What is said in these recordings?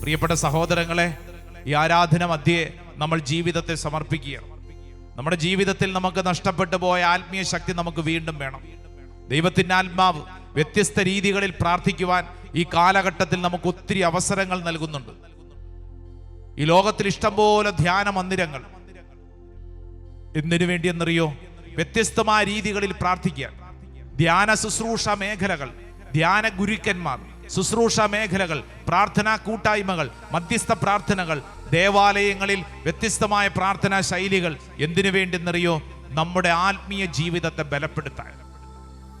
പ്രിയപ്പെട്ട സഹോദരങ്ങളെ ഈ ആരാധന മധ്യേ നമ്മൾ ജീവിതത്തെ സമർപ്പിക്കുക നമ്മുടെ ജീവിതത്തിൽ നമുക്ക് നഷ്ടപ്പെട്ടു പോയ ആത്മീയ ശക്തി നമുക്ക് വീണ്ടും വേണം. ദൈവത്തിന്റെ ആത്മാവ് വ്യത്യസ്ത രീതികളിൽ പ്രാർത്ഥിക്കുവാൻ ഈ കാലഘട്ടത്തിൽ നമുക്ക് ഒത്തിരി അവസരങ്ങൾ നൽകുന്നുണ്ട്. ഈ ലോകത്തിൽ ഇഷ്ടംപോലെ ധ്യാന മന്ദിരങ്ങൾ. എന്തിനു വേണ്ടി എന്നറിയോ? വ്യത്യസ്തമായ രീതികളിൽ പ്രാർത്ഥിക്കുക. ധ്യാന ശുശ്രൂഷ മേഖലകൾ ധ്യാന ഗുരുക്കന്മാർ ശുശ്രൂഷ മേഖലകൾ പ്രാർത്ഥനാ കൂട്ടായ്മകൾ മധ്യസ്ഥ പ്രാർത്ഥനകൾ ദേവാലയങ്ങളിൽ വ്യത്യസ്തമായ പ്രാർത്ഥനാ ശൈലികൾ എന്തിനു വേണ്ടെന്നറിയോ? നമ്മുടെ ആത്മീയ ജീവിതത്തെ ബലപ്പെടുത്താൻ.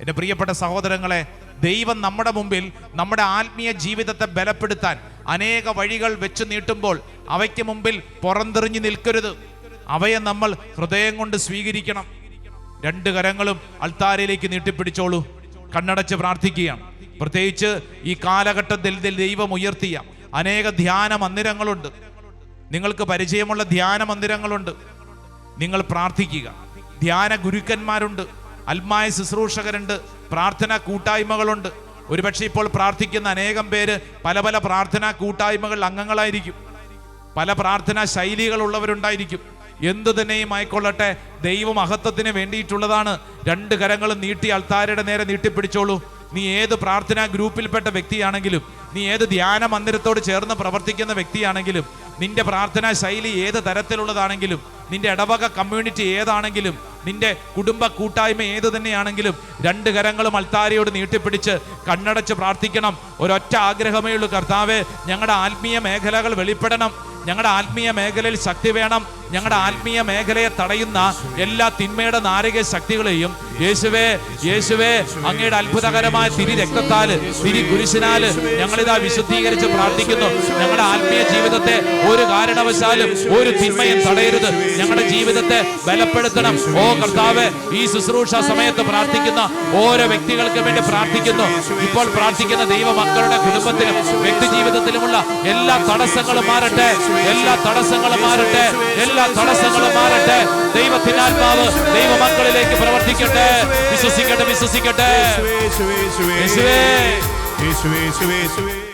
എന്റെ പ്രിയപ്പെട്ട സഹോദരങ്ങളെ ദൈവം നമ്മുടെ മുമ്പിൽ നമ്മുടെ ആത്മീയ ജീവിതത്തെ ബലപ്പെടുത്താൻ അനേക വഴികൾ വെച്ച് നീട്ടുമ്പോൾ അവയ്ക്ക് മുമ്പിൽ പുറന്തെറിഞ്ഞു നിൽക്കരുത്. അവയെ നമ്മൾ ഹൃദയം കൊണ്ട് സ്വീകരിക്കണം. രണ്ട് കരങ്ങളും അൾത്താരയിലേക്ക് നീട്ടിപ്പിടിച്ചോളൂ. കണ്ണടച്ച് പ്രാർത്ഥിക്കുകയാണ്. പ്രത്യേകിച്ച് ഈ കാലഘട്ടത്തിൽ ദൈവം ഉയർത്തിയ അനേക ധ്യാന മന്ദിരങ്ങളുണ്ട്. നിങ്ങൾക്ക് പരിചയമുള്ള ധ്യാന മന്ദിരങ്ങളുണ്ട്. നിങ്ങൾ പ്രാർത്ഥിക്കുക. ധ്യാന ഗുരുക്കന്മാരുണ്ട്. അൽമായ ശുശ്രൂഷകരുണ്ട്. പ്രാർത്ഥന കൂട്ടായ്മകളുണ്ട്. ഒരുപക്ഷെ ഇപ്പോൾ പ്രാർത്ഥിക്കുന്ന അനേകം പേര് പല പല പ്രാർത്ഥനാ കൂട്ടായ്മകൾ അംഗങ്ങളായിരിക്കും. പല പ്രാർത്ഥനാ ശൈലികൾ ശൈലികളുള്ളവരുണ്ടായിരിക്കും. എന്തു തന്നെയും ആയിക്കൊള്ളട്ടെ ദൈവമഹത്വത്തിന് വേണ്ടിയിട്ടുള്ളതാണ്. രണ്ട് കരങ്ങളും നീട്ടി അൾത്താരയുടെ നേരെ നീട്ടിപ്പിടിച്ചോളൂ. നീ ഏത് പ്രാർത്ഥനാ ഗ്രൂപ്പിൽപ്പെട്ട വ്യക്തിയാണെങ്കിലും നീ ഏത് ധ്യാന മന്ദിരത്തോട് ചേർന്ന് പ്രവർത്തിക്കുന്ന വ്യക്തിയാണെങ്കിലും നിന്റെ പ്രാർത്ഥനാ ശൈലി ഏത് തരത്തിലുള്ളതാണെങ്കിലും നിന്റെ ഇടവക കമ്മ്യൂണിറ്റി ഏതാണെങ്കിലും നിന്റെ കുടുംബ കൂട്ടായ്മ ഏത് തന്നെയാണെങ്കിലും രണ്ട് കരങ്ങളും അൾത്താരയോട് നീട്ടിപ്പിടിച്ച് കണ്ണടച്ച് പ്രാർത്ഥിക്കണം. ഒരൊറ്റ ആഗ്രഹമേ ഉള്ളൂ കർത്താവ് ഞങ്ങളുടെ ആത്മീയ മേഖലകൾ വെളിപ്പെടണം. ഞങ്ങളുടെ ആത്മീയ മേഖലയിൽ ശക്തി വേണം. ഞങ്ങളുടെ ആത്മീയ മേഖലയെ തടയുന്ന എല്ലാ തിന്മയുടെ നാരക ശക്തികളെയും യേശുവേ യേശുവേ അങ്ങയുടെ അത്ഭുതകരമായ തിരി രക്തത്താൽ തിരി കുരിശിനാല് ഞങ്ങളിതാ വിശുദ്ധീകരിച്ച് പ്രാർത്ഥിക്കുന്നു. ഞങ്ങളുടെ ആത്മീയ ജീവിതത്തെ ഒരു കാരണവശാലും ഒരു തിന്മയും തടയരുത്. ഞങ്ങളുടെ ജീവിതത്തെ ബലപ്പെടുത്തണം. ഓ കർത്താവ് ഈ ശുശ്രൂഷ സമയത്ത് പ്രാർത്ഥിക്കുന്ന ഓരോ വ്യക്തികൾക്കും വേണ്ടി പ്രാർത്ഥിക്കുന്നു. ഇപ്പോൾ പ്രാർത്ഥിക്കുന്ന ദൈവ മക്കളുടെ കുടുംബത്തിലും വ്യക്തി ജീവിതത്തിലുമുള്ള എല്ലാ തടസ്സങ്ങളും മാറട്ടെ. എല്ലാ തടസ്സങ്ങളും മാറട്ടെ. എല്ലാ തടസ്സങ്ങളും മാറട്ടെ. ദൈവത്തിനാത്മാവ് ദൈവ ദൈവമക്കളിലേക്ക് പ്രവർത്തിക്കട്ടെ. വിശ്വസിക്കട്ടെ വിശ്വസിക്കട്ടെ.